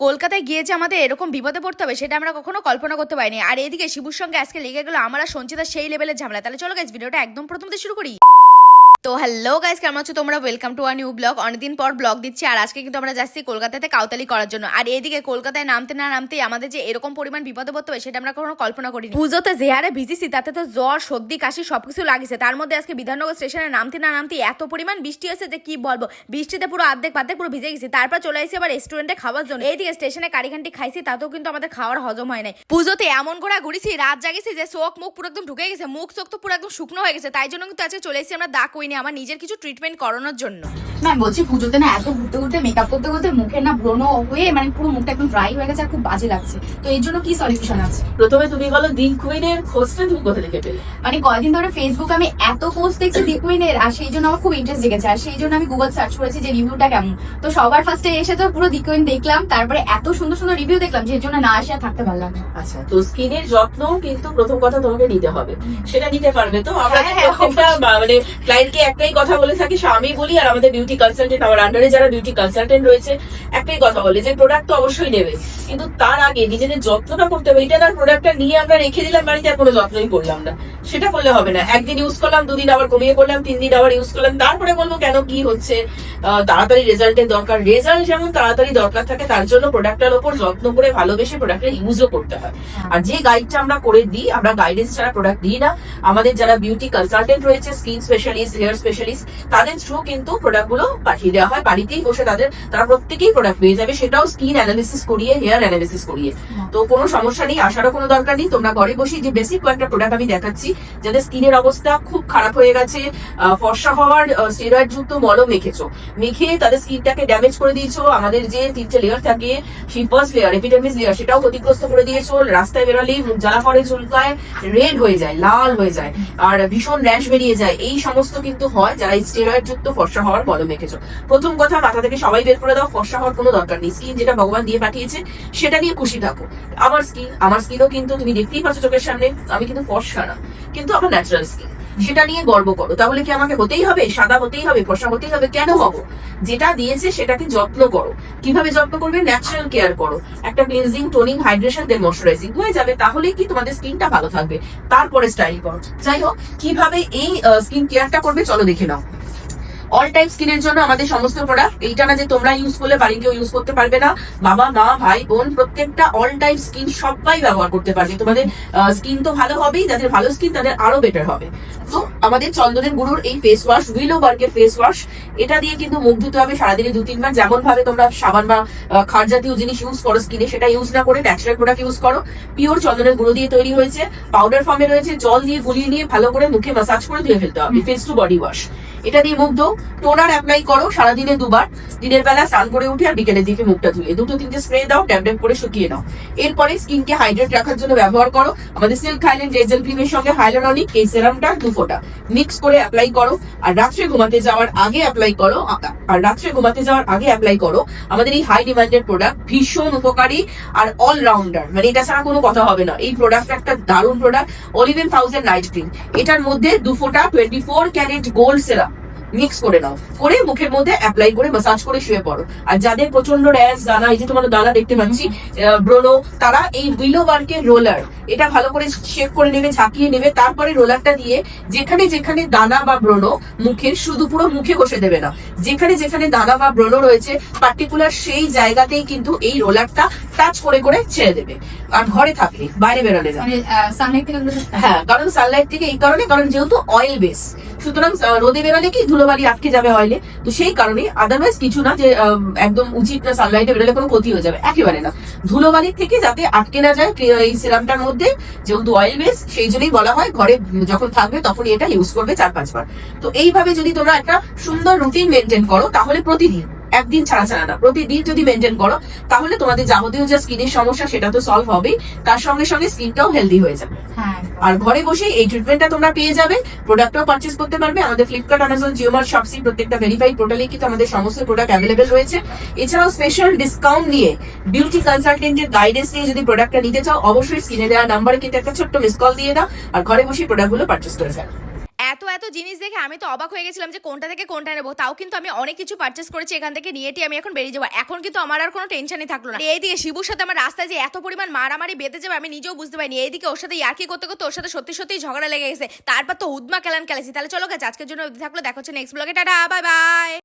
কলকাতায় গিয়ে যে আমাদের এরকম বিপদে পড়তে হবে, সেটা আমরা কখনো কল্পনা করতে পারিনি। আর এদিকে শিবুর সঙ্গে আজকে লেগে গেলো আমরা সঞ্চিতা সেই লেভেলের ঝামেলা। তাহলে চলো গেছে ভিডিওটা একদম প্রথম থেকে শুরু করি। তো হ্যালো গাইজ কেমন আছো তোমরা? Welcome to a new blog অনেকদিন পর ব্লগ দিচ্ছি, আর আজকে কিন্তু আমরা যাচ্ছি কলকাতাতে কাউতালি করার জন্য। আর এদিকে কলকাতায় নামতে না নামতেই আমাদের যে এরকম পরিমাণ বিপদে পড়তে হবে সেটা আমরা কখনো কল্পনা করিনি। পুজোতে যে হারে ভিজিছি তাতে তো জ্বর, সর্দি, কাশি সবকিছু লাগিছে। তার মধ্যে আজকে বিধাননগর স্টেশনে নামতে না নামতে এত পরিমাণ বৃষ্টি হয়েছে যে কি বলব? বৃষ্টিতে পুরো আর্ধেক পার্ধেক পুরো ভিজে গেছি। তারপর চলে আসি আবার রেস্টুরেন্টে খাওয়ার জন্য। এইদিকে স্টেশনে কারিখানটি খাইছি, তাতেও কিন্তু আমাদের খাওয়ার হজম হয় নাই। পুজোতে এমন করে ঘুরেছি রাত জাগিছি যে চোখ মুখ পুরো একদম ঢুকে গেছে। মুখ চোখ তো পুরো একদম শুকনো হয়ে গেছে। তাই জন্য কিন্তু আজকে চলে এসেছি আমরা দা কইনি আমার নিজের কিছু ট্রিটমেন্ট করানোর জন্য। ম্যাম বলছি পুজোতে না এত ঘুরতে ঘুরতে মেকআপ করতে করতে মুখে না ব্রণ হয়ে মানে পুরো মুখটা একদম ড্রাই হয়ে গেছে আর খুব বাজে লাগছে। তো এর জন্য কি সলিউশন আছে? প্রথমে তুমি বলো দিন কুইনের খোঁজটা তুমি কোথা থেকে পেলে? মানে কয়েকদিন ধরে ফেসবুক আমি এত পোস্ট দেখছি দিকুইনের আর সেই জন্য আমার খুব ইন্টারেস্ট জেগেছে। আর সেই জন্য আমি গুগল সার্চ করেছি যে রিভিউটা কেমন। তো সবার ফার্স্টে এসে তো পুরো দিকুইন দেখলাম তারপরে এত সুন্দর সুন্দর রিভিউ দেখলাম যে জন্য না আসে থাকতে পারলাম না। আচ্ছা তো স্কিনের যত্ন কিন্তু প্রথম কথা তোমাকে নিতে হবে। সেটা নিতে পারবে। তো আমরা হ্যাঁ, হ্যাঁ, মানে ক্লায়েন্টকে একটাই কথা বলে থাকি সে আমি বলি আর আমাদের বিউটি কনসালটেন্ট আমার আন্ডারে যারা বিউটি কনসালটেন্ট রয়েছে একটাই কথা বলে যে প্রোডাক্ট তো অবশ্যই নেবে। কিন্তু তার আগে নিজেদের যত্নটা করতে হবে। এটা তার প্রোডাক্টটা নিয়ে আমরা রেখে দিলাম বাড়িতে আর কোনো যত্নই করলাম না। সেটা করলে হবে না। একদিন ইউজ করলাম দুদিন আবার কমিয়ে করলাম তিন দিন আবার ইউজ করলাম। তারপরে বলব কেন কি হচ্ছে? তাড়াতাড়ি রেজাল্টের দরকার। রেজাল্ট যেমন তাড়াতাড়ি দরকার থাকে তার জন্য প্রোডাক্টটার ওপর যত্ন করে ভালোবেসে প্রোডাক্টের ইউজও করতে হয়। আর যে গাইডটা আমরা করে দিই আমরা গাইডেন্স ছাড়া প্রোডাক্ট দিই না। আমাদের যারা বিউটি কনসালটেন্ট রয়েছে স্কিন স্পেশালিস্ট হেয়ার স্পেশালিস্ট তাদের থ্রু কিন্তু প্রোডাক্ট গুলো পাঠিয়ে দেওয়া হয় বাড়িতেই বসে তাদের তারা প্রত্যেকেই প্রোডাক্ট পেয়ে যাবে। সেটাও স্কিন অ্যানালিসিস করিয়ে হেয়ার অ্যানালিসিস করিয়ে। তো কোনো সমস্যা নেই আসারও কোনো দরকার নেই। তোমরা ঘরে বসে যে বেসিক কয়েকটা প্রোডাক্ট আমি দেখাচ্ছি যাদের স্কিনের অবস্থা খুব খারাপ হয়ে গেছে ফর্সা হওয়ার স্টেরয়েড যুক্ত মলম মেখেছো। মেখে তাদের স্কিনটাকে ড্যামেজ করে দিয়েছ। আমাদের যে তিনটে লেয়ার থাকে সেই ফার্স্ট লেয়ার এপিডার্মিস লেয়ার সেটাও ক্ষতিগ্রস্ত করে দিয়েছ। রাস্তায় বেরোলেই মুখ জ্বালা করে চুলকায় রেড হয়ে যায় লাল হয়ে যায়। আর ভীষণ র্যাশ বেরিয়ে যায়। এই সমস্ত কিন্তু হয় যারা এই স্টেরয়েড যুক্ত ফর্সা হওয়ার মলম মেখেছো প্রথম কথা, মাথা থেকে সবাই বের করে দাও, ফর্সা হওয়ার কোনো দরকার নেই। স্কিন যেটা ভগবান দিয়ে পাঠিয়েছে, সেটা নিয়ে খুশি থাকো। আমার স্কিন আমার স্কিনও কিন্তু তুমি দেখতেই পাচ্ছ চোখের সামনে, আমি কিন্তু ফর্সা না, কিন্তু আমার ন্যাচারাল স্কিন সেটা নিয়ে গর্ব করো। তাহলে কি আমাকে হতেই হবে? সাদা হতেই হবে? ফর্সা হতেই হবে? কেন হব? যেটা দিয়েছে সেটাকে যত্ন করো। কীভাবে যত্ন করবে? ন্যাচারাল কেয়ার করো। একটা cleansing toning hydration then moisturising হয়ে যাবে, তাহলেই কি তোমাদের স্কিনটা ভালো থাকবে। তারপরে স্টাইল করো। যাই হোক, কীভাবে এই স্কিন কেয়ারটা করবে, চলো দেখে নাও। অল টাইপ স্কিনের জন্য আমাদের সমস্ত প্রোডাক্ট এইটা না যে তোমরা ইউজ করলে বাড়ির কেউ ইউজ করতে পারবে না। বাবা, মা, ভাই, বোন, প্রত্যেকটা অল টাইপ স্কিন সবাই ব্যবহার করতে পারবে। তোমাদের স্কিন তো ভালো হবেই, যাদের ভালো স্কিন তাদের আরও বেটার হবে। তো আমাদের চন্দনের গুরুর এই ফেস ওয়াশ উইলো বার্গের ফেস ওয়াশ এটা দিয়ে কিন্তু মুখ ধুতে হবে সারাদিনে দু, তিনবার। যেমন ভাবে তোমরা সাবান বা খার জাতীয় জিনিস ইউজ করো স্কিনে সেটা ইউজ না করে ন্যাচারাল প্রোডাক্ট ইউজ করো। পিওর চন্দনের গুঁড়ো দিয়ে তৈরি হয়েছে। পাউডার ফর্মে রয়েছে। জল দিয়ে গুলিয়ে নিয়ে ভালো করে মুখে মাসাজ করে ধুয়ে ফেলতে হবে। ফেস টু বডি ওয়াশ এটা দিয়ে মুখ টোনার অ্যাপ্লাই করো, সারাদিনে দুবার। দিনের বেলা স্নান করে উঠে আর বিকেলের দিকে মুখটা ধুয়ে। দুটো তিনটে স্প্রে দাও ট্যাপ ট্যাপ করে শুকিয়ে নাও। এরপরে স্কিনকে হাইড্রেট রাখার জন্য ব্যবহার করো। আমাদের সিল্ক হাইল্যান্ড জেল ক্রিমের সঙ্গে হাইলোরনিক এই সেরামটা দু ফোঁটা। মিক্স করে অ্যাপ্লাই করো। আর রাত্রে ঘুমাতে যাওয়ার আগে অ্যাপ্লাই করো। আর রাত্রে ঘুমাতে যাওয়ার আগে অ্যাপ্লাই করো। আমাদের এই হাই ডিমান্ডেড প্রোডাক্ট ভীষণ উপকারী আর অলরাউন্ডার মানে এটা ছাড়া কোনো কথা হবে না। এই প্রোডাক্ট একটা দারুণ প্রোডাক্ট অলিভেন থাউজেন্ড নাইট ক্রিম এটার মধ্যে দু ফোঁটা twenty four carat gold serum mix করে নাও। করে মুখের মধ্যে অ্যাপ্লাই করে মাসাজ করে শুয়ে পড়ো। আর যাদের প্রচণ্ড র্যাশ দানা এই যে তোমার দানা দেখতে পাচ্ছি ব্রোনো তারা এই উইলো ওয়ার্কের রোলার এটা ভালো করে শেক করে নেবে ঝাঁকিয়ে নেবে তারপরে রোলারটা দিয়ে যেখানে যেখানে দানা বা ব্রণ মুখের শুধু পুরো মুখে বসে দেবে না। যেখানে যেখানে দানা বা ব্রণ রয়েছে পার্টিকুলার সেই জায়গাতেই কিন্তু এই রোলারটা টাচ করে করে ছেড়ে দেবে। আর ঘরে থাকলে বাইরে বেরোলে না। মানে। হ্যাঁ কারণ সানলাইট থেকে এই কারণে কারণ যেহেতু অয়েল বেস সুতরাং রোদে বেরোলে কি ধুলোবালি আটকে যাবে অয়েলে তো সেই কারণে আদারওয়াইজ কিছু না যে একদম উচিত না সানলাইটে বেরোলে কোনো ক্ষতি হয়ে যাবে, একেবারে না। ধুলোবালির থেকে যাতে আটকে না যায় এই সিরামটার মধ্যে, যেহেতু অয়েল বেস সেই জন্যই বলা হয়, ঘরে যখন থাকবে তখনই এটা ইউজ করবে চার পাঁচবার তো এইভাবে যদি তোমরা একটা সুন্দর রুটিন মেনটেন করো, তাহলে প্রতিদিন একদিন ছাড়া ছাড়া না প্রতিদিন যদি মেনটেন করো তাহলে তোমাদের যাবতীয় যে স্কিনের সমস্যা সেটা তো সলভ হবেই তার সঙ্গে সঙ্গে স্কিনটাও হেলদি হয়ে যাবে। হ্যাঁ। আর ঘরে বসে এই ট্রিটমেন্টটা তোমরা পেয়ে যাবে প্রোডাক্টটাও পারচেস করতে পারবে আমাদের ফ্লিপকার্ট অ্যামাজন জিওমার শপসি প্রত্যেকটা ভেরিফাইড পোর্টালে কিন্তু আমাদের সমস্ত প্রোডাক্ট অ্যাভেলেবেল রয়েছে। এছাড়াও স্পেশাল ডিসকাউন্ট নিয়ে বিউটি কনসালটেন্টের গাইডেন্স নিয়ে যদি প্রোডাক্টটা নিতে চাও অবশ্যই স্ক্রিনে দেওয়া নাম্বারে কিন্তু একটা ছোট্ট মিস কল দিয়ে দাও আর ঘরে বসে প্রোডাক্টগুলো পারচেস করে ফেলো। এত জিনিস দেখে আমি তো অবাক হয়ে গেছিলাম যে কোনটা থেকে কোনটা নেব। তাও কিন্তু আমি অনেক কিছু পার্চেস করেছি এখান থেকে নিয়েটি আমি এখন বেরিয়ে যাব। এখন কিন্তু আমার আর কোনো টেনশনই থাকল না। এইদিকে শিবুর সাথে আমার রাস্তায় যে এত পরিমাণ মারামারি বেঁধে যাবে, আমি নিজেও বুঝতে পারিনি। এইদিকে ওর সাথে ইয়ার্কি করতে করতে ওর সাথে সত্যি সত্যি ঝগড়া লেগে গেছে। তারপর তো উদ্মা কেলান খেলেছি তাহলে চলো গেছে আজকের জন্য থাকল। দেখা নেক্সট ব্লগে টাটা বাই বাই